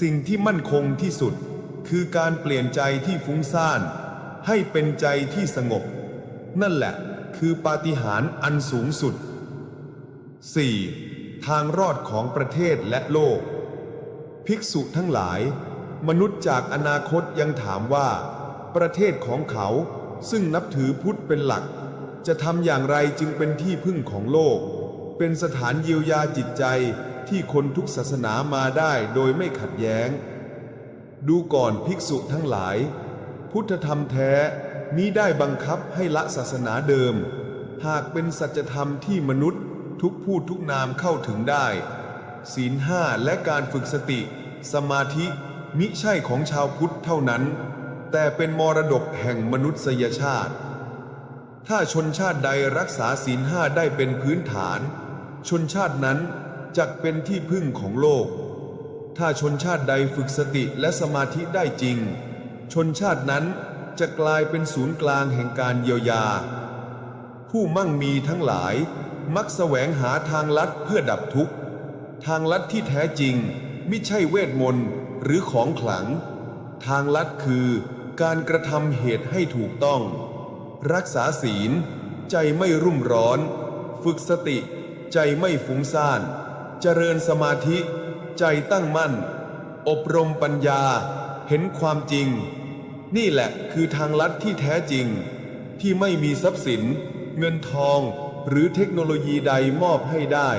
สิ่งที่มั่นคงที่สุด คือการเปลี่ยนใจที่ฟุ้งซ่าน ให้เป็นใจที่สงบ นั่นแหละคือปาฏิหาริย์อันสูงสุด 4. ทางรอดของประเทศและโลก ภิกษุทั้งหลาย มนุษย์จากอนาคตยังถามว่า ประเทศของเขาซึ่งนับถือพุทธเป็นหลัก จะทำอย่างไรจึงเป็นที่พึ่งของโลก เป็นสถานเยียวยาจิตใจ ที่คนทุกศาสนามาได้โดยไม่ขัดแย้ง ดูก่อนภิกษุทั้งหลาย พุทธธรรมแท้มิได้บังคับให้ละศาสนาเดิม หากเป็นสัจธรรมที่มนุษย์ทุกพูดทุกนามเข้าถึงได้ ศีลห้าและการฝึกสติ สมาธิมิใช่ของชาวพุทธเท่านั้น แต่เป็นมรดกแห่งมนุษยชาติ ถ้าชนชาติใดรักษาศีลห้าได้เป็นพื้นฐาน ชนชาตินั้น จักเป็นที่พึ่งของโลก ถ้าชนชาติใดฝึกสติและสมาธิได้จริง ชนชาตินั้นจะกลายเป็นศูนย์กลางแห่งการเยียวยา ผู้มั่งมีทั้งหลายมักแสวงหาทางลัดเพื่อดับทุกข์ ทางลัดที่แท้จริงไม่ใช่เวทมนต์หรือของขลัง ทางลัดคือการกระทำเหตุให้ถูกต้อง รักษาศีล ใจไม่รุ่มร้อน ฝึกสติ ใจไม่ฟุ้งซ่าน เจริญสมาธิ ใจตั้งมั่น อบรมปัญญา เห็นความจริง นี่แหละคือทางลัดที่แท้จริง ที่ไม่มีทรัพย์สิน เงินทองหรือเทคโนโลยีใดมอบให้ได้